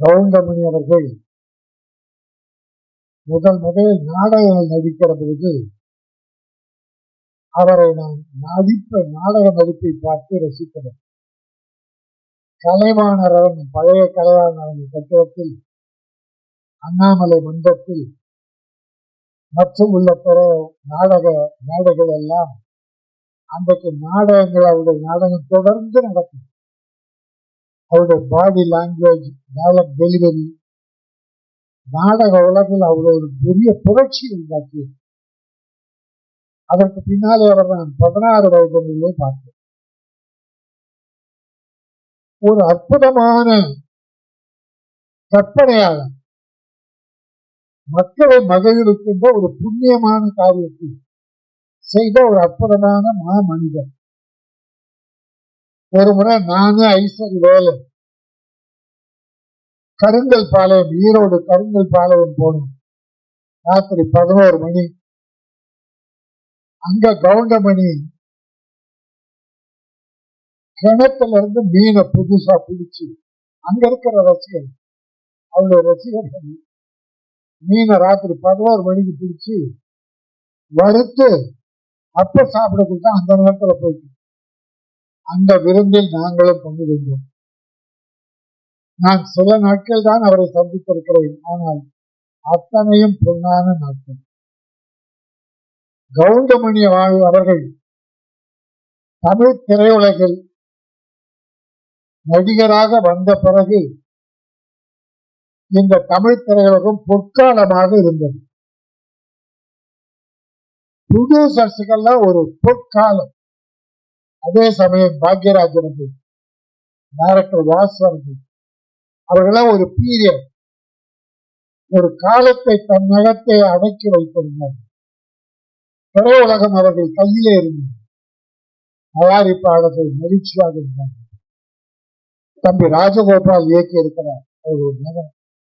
கவுண்டமணி அவர்கள் முதல் முதலில் நாடகங்கள் நடிக்கிற பொழுது அவரை நான் நடிப்ப நாடக நடிப்பை பார்த்து ரசித்தவர் கலைவாணரவன் பழைய கலைவாணரவன் கட்டிடத்தில் அண்ணாமலை மண்டத்தில் மற்றும் உள்ள பிற நாடக மேடைகள் எல்லாம் அன்றைக்கு நாடகங்கள் அவருடைய நாடகம் தொடர்ந்து நடக்கும். அவருடைய பாடி லாங்குவேஜ் டெவலப் டெலிவரி நாடக உலகில் அவர் ஒரு பெரிய புரட்சி உண்டாக்கி. அதற்கு பின்னாலே அவர் நான் பதினாறு வயதிலே பார்த்தேன். ஒரு அற்புதமான கற்பனையாளர் மக்களை மகிழ்விக்கின்ற ஒரு புண்ணியமான காரியத்தை செய்த ஒரு அற்புதமான மா மனிதர் ஒரு முறை நானு ஐஸ்வரி வேலை. கருங்கல் பாளையம் ஈரோடு கருங்கல் பாளையம் போனோம். ராத்திரி பதினோரு மணி. அங்க கவுண்டமணி. கிணத்துல இருந்து மீனை புதுசா பிடிச்சு அங்க இருக்கிற ரசிகர் அவருடைய ரசிகர்கள் மீனை ராத்திரி பதினோரு மணிக்கு பிடிச்சு வறுத்து அப்ப சாப்பிடறதுக்கு அந்த நேரத்துல போயிட்டு அந்த விருந்தில் நாங்களும் பங்கு கொண்டோம் நான் சில நாட்கள் தான் அவரை சந்தித்திருக்கிறேன். ஆனால் அத்தனையும் பொன்னான நாட்கள். கவுண்டமணி அவர்கள் தமிழ் திரையுலகில் நடிகராக வந்த பிறகு இந்த தமிழ் திரையுலகம் பொற்காலமாக இருந்தது. புதுசர்ஸுக்கெல்லாம் ஒரு பொற்காலம். அதே சமயம் பாக்யராஜனுக்கு டைரக்டர் வாசனுக்கு அவர்கள் அவர்களாம் ஒரு பீரியட் ஒரு காலத்தை தன்னகத்தை அடக்கி வைத்திருந்தார். திரையுலகம் அவர்கள் கையிலே இருந்தது. தயாரிப்பாளர்கள் மகிழ்ச்சியாக இருந்தார் தம்பி ராஜகோபால் இயக்கி இருக்கிறார். அவர்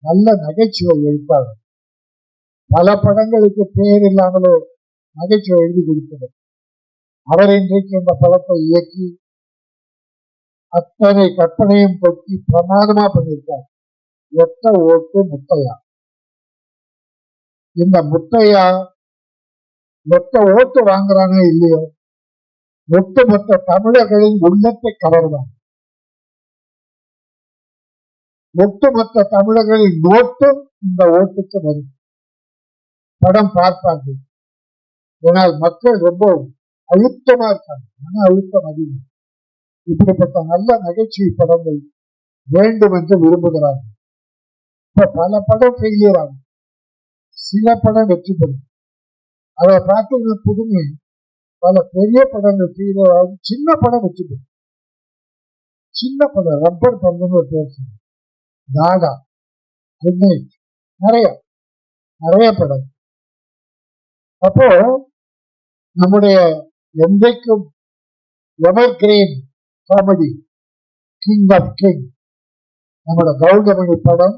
நல்ல- நகைச்சுவை எழுப்பாளர் பல படங்களுக்கு பெயர் இல்லாமலே நகைச்சுவை எழுதி கொடுத்தவர். அவர் இன்றைக்கு இந்த படத்தை இயக்கி அத்தனை கற்பனையும் கொட்டி பிரமாதமா பண்ணியிருக்கார். ஒத்த ஓட்டு முத்தையா. இந்த முத்தையா மொத்த ஓட்டு வாங்குறாங்க இல்லையோ? ஒட்டு மொத்த தமிழர்களின் உள்ளத்தை கவர்வான் ஒட்டுமொத்த தமிழர்களின் நோட்டும் இந்த ஓட்டுக்கு வரும். படம் பார்ப்பார்கள். ஏனால் மக்கள் ரொம்ப அழுத்தமா இருக்காங்க மன அழுத்தம் அதிகம். இப்படிப்பட்ட நல்ல நகைச்சுவை படங்கள் வேண்டும் என்று விரும்புகிறார்கள். இப்ப பல படம் ஃபெயிலியர் ஆகும். சில படம் வெற்றி பெறும். அதை பார்த்தீங்கன்னா புதுமை பல பெரிய படங்கள் ஃபெயிலியர் ஆகும். சின்ன படம் வெற்றி பெறும். சின்ன படம் ரப்பர் பந்துன்னு பேசு பேர் சொல்லுவாங்க. நிறைய நிறைய படம். அப்போ நம்முடைய என்றைக்கும் evergreen comedy king of king நம்மளோட கௌதமணி படம்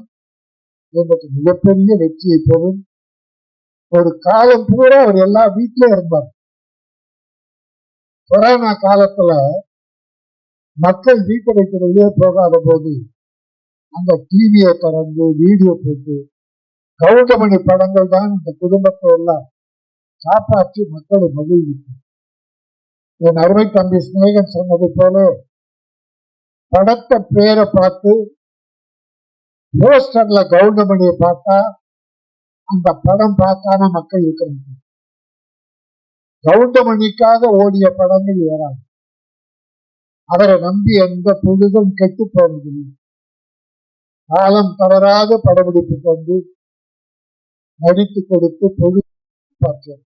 எங்களுக்கு மிகப்பெரிய வெற்றியை பெறும் ஒரு காலம் பூரா அவர் எல்லா வீட்லயும் இருந்தார். கொரோனா காலத்துல மக்கள் வீட்டை வெளியே போகாத போது அந்த டிவியை திறந்து வீடியோ போட்டு கௌதமணி படங்கள் தான் இந்த குடும்பத்தை எல்லாம் காப்பாற்றி மக்களை மகிழ்விக்கும் என் அருமை தம்பி சிநேகன் சொன்னது போல படத்தை பேரை பார்த்து போஸ்டர்ல கவுண்டமணியை பார்த்தா அந்த படம் பார்க்காம மக்கள் இருக்கிறாங்க கவுண்டமணிக்காக ஓடிய படங்கள் ஏறாது. அவரை நம்பி எந்த பொழுதும் கெட்டு போனதில்லை காலம் தவறாத படப்பிடிப்புக்கு வந்து நடித்து கொடுத்து பொழுது பார்த்தேன்